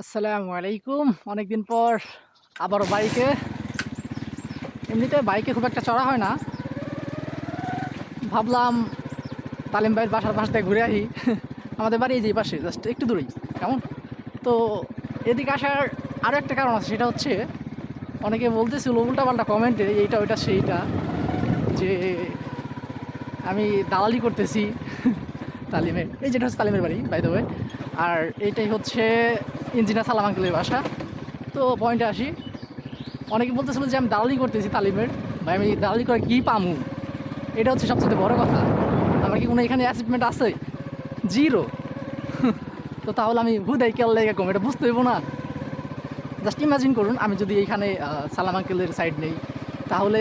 আসসালামু আলাইকুম। অনেকদিন পর আবারও বাইকে। এমনিতে বাইকে খুব একটা চড়া হয় না। ভাবলাম তালিম ভাইয়ের বাসার পাশ ঘুরে আসি। আমাদের বাড়ি যে পাশে, জাস্ট একটু দূরেই। কেমন? তো এদিকে আসার আরও একটা কারণ আছে, সেটা হচ্ছে অনেকে বলতেছিল উল্টাপাল্টা কমেন্টে এইটা, ওইটা, সেইটা, যে আমি দালালি করতেছি। তালিমের, এই যেটা হচ্ছে তালিমের বাড়ি বাই আর এইটাই হচ্ছে ইঞ্জিনিয়ার সালাম আঙ্কেলের বাসা। তো পয়েন্টে আসি। অনেকে বলতেছিল যে আমি দালালি করতেছি তালিমের। ভাই, আমি দালালি করে কী পামু? এটা হচ্ছে সবচেয়ে বড় কথা। আমার কি কোনো এখানে অ্যাচিভমেন্ট আছে? জিরো তো তাহলে আমি হুদাই লেগে কম, এটা বুঝতে হইব না। জাস্ট ইমাজিন করুন, আমি যদি এইখানে সালাম আঙ্কেলের সাইড নেই, তাহলে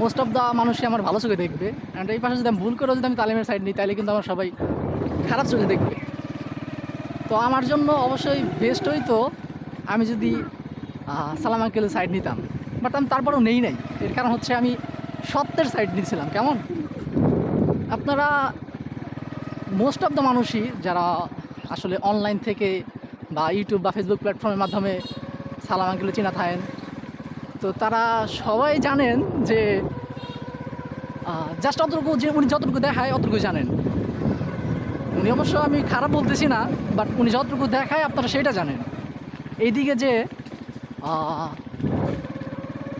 মোস্ট অফ দ্য মানুষই আমার ভালো চোখে দেখবে। অ্যান্ড এই পাশে যদি আমি ভুল করেও যদি আমি তালিমের সাইড নিই, তাহলে কিন্তু আমার সবাই খারাপ চোখে দেখবে। তো আমার জন্য অবশ্যই বেস্ট হইতো আমি যদি সালাম আঙ্কেলের সাইড নিতাম। বাট আমি তারপরেও নেই নাই। এর কারণ হচ্ছে আমি সত্যের সাইড নিয়েছিলাম কেমন? আপনারা মোস্ট অফ দ্য মানুষই যারা আসলে অনলাইন থেকে বা ইউটিউব বা ফেসবুক প্ল্যাটফর্মের মাধ্যমে সালাম আঙ্কেলে চেনা থাকেন, তো তারা সবাই জানেন যে জাস্ট অতটুকু যে উনি যতটুকু দেখায় অতটুকু জানেন। উনি অবশ্য আমি খারাপ বলতেছি না বাট উনি যতটুকু দেখায় আপনারা সেটা জানেন। এইদিকে যে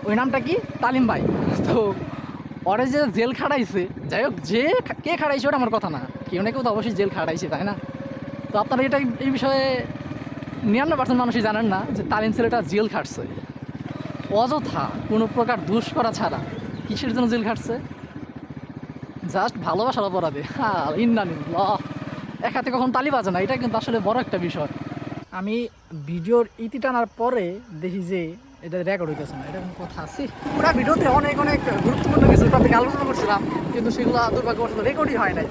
ওই নামটা কি? তালিম ভাই। তো ওরে যে জেল খাড়াইছে যাই হোক, যে কে খাড়াইছে ওটা আমার কথা না। কেউ না কেউ তো অবশ্যই জেল খাড়াইছে তাই না? তো আপনারা এটা এই বিষয়ে নিরানব্বই পার্সেন্ট মানুষই জানেন না যে তালিম ছেলেটা জেল খাটছে। অযথা কোনো প্রকার দুষ করা ছাড়া কিসের জন্য জেল খাটছে? জাস্ট ভালোবাসার অপরাধে। হ্যাঁ ইন্নানিল্লাহ এক হাতে কখন তালি বাজে না, এটা কিন্তু আসলে বড় একটা বিষয়। আমি ভিডিওর ইতি টানার পরে দেখি যে এটা রেকর্ড হইতেছে না, এটা কোনো কথা আছে? পুরো ভিডিওতে অনেক অনেক গুরুত্বপূর্ণ কিছু টপিক আলোচনা করছিলাম, কিন্তু সেগুলো দুর্ভাগ্যবশত রেকর্ডই হয় নাই।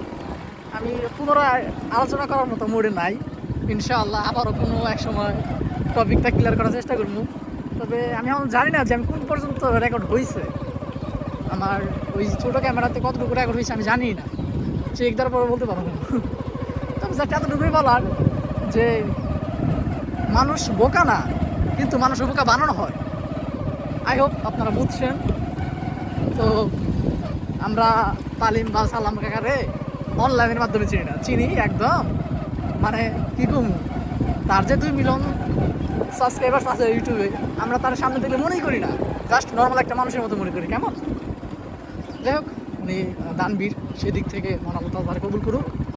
আমি পুনরায় আলোচনা করার মতো মোড়ে নাই। ইনশাআল্লাহ আবারও কোনো এক সময় টপিকটা ক্লিয়ার করার চেষ্টা করব। তবে আমি এখন জানি না যে আমি কোন পর্যন্ত রেকর্ড হয়েছে আমার ওই ছোটো ক্যামেরাতে কতটুকু রেকর্ড হয়েছে আমি জানি না। চেক দেওয়ার পরে বলতে পারব না। জাস্ট এতটুকুই বলার যে মানুষ বোকা না, কিন্তু মানুষ বোকা বানানো হয়। আই হোপ আপনারা বুঝছেন। তো আমরা তালিম বা সালাম কাকারে অনলাইনের মাধ্যমে চিনি না। চিনি একদম। মানে কি কম? তার যে দুই মিলন সাবস্ক্রাইবার্স আছে ইউটিউবে, আমরা তার সামনে থেকে মনেই করি না। জাস্ট নর্মাল একটা মানুষের মতো মনে করি, কেমন? যাই হোক, উনি দানবীর, সেদিক থেকে মন আল্লাহ কবুল করুক।